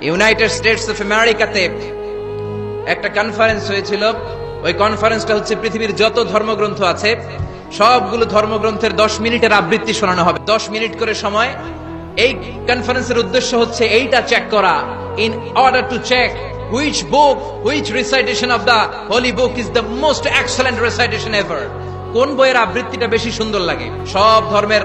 United states of আমেরিকাতে একটা conference হয়েছিল। ওই কনফারেন্সটা হচ্ছে পৃথিবীর যত ধর্মগ্রন্থ আছে, সবগুলো ধর্মগ্রন্থের দশ মিনিটের আবৃত্তি শোনানো হবে। দশ মিনিট করে সময়। এই কনফারেন্সের উদ্দেশ্য হচ্ছে এইটা চেক করা। In order to check which book which recitation of the holy book is the most excellent recitation ever কোন বইয়ের আবৃত্তিটা বেশি সুন্দর লাগে? সব ধর্মের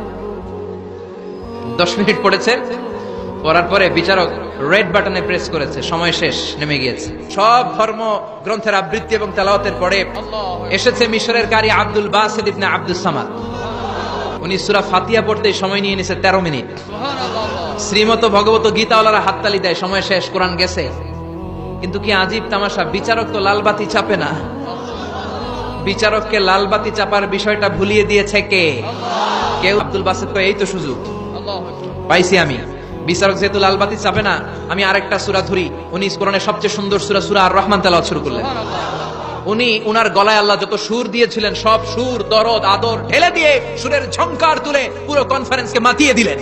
দশ মিনিট পড়েছে। পড়ার পরে বিচারক রেড বাটনে প্রেস করেছে। সময় শেষ, নেমে গিয়েছে। সব ধর্ম গ্রন্থের আবৃত্তি এবং তেলাওয়াতের পরে এসেছে মিশরের কারি আব্দুল বাসিদ আব্দুল সামাদ। উনি সুরা ফাতিয়া পড়তে সময় নিয়ে নিছে তেরো মিনিট। শ্রীমত ভগবত গীতাওয়ালারা হাততালি দেয়, সময় শেষ, কোরআন গেছে। কিন্তু কি আজীব তামাশা? বিচারক তো লাল বাতি চাপে না। বিচারককে লাল বাতি চাপার বিষয়টা ভুলিয়ে দিয়েছে কে? কেউ আব্দুল বাসিদ এই তো সুযোগ। পাইছি আমি। বিচারক যেহেতু লালবাতি চাপে না, আমি আরেকটা সুরা ধরি। উনি কোরআনের সবচেয়ে সুন্দর সুরা সুরা আর রহমান তালা শুরু করলেন। উনি, উনার গলায় আল্লাহ যত সুর দিয়েছিলেন, সব সুর, দরদ, আদর ঢেলে দিয়ে সুরের ঝংকার তুলে পুরো কনফারেন্সকে মাতিয়ে দিলেন।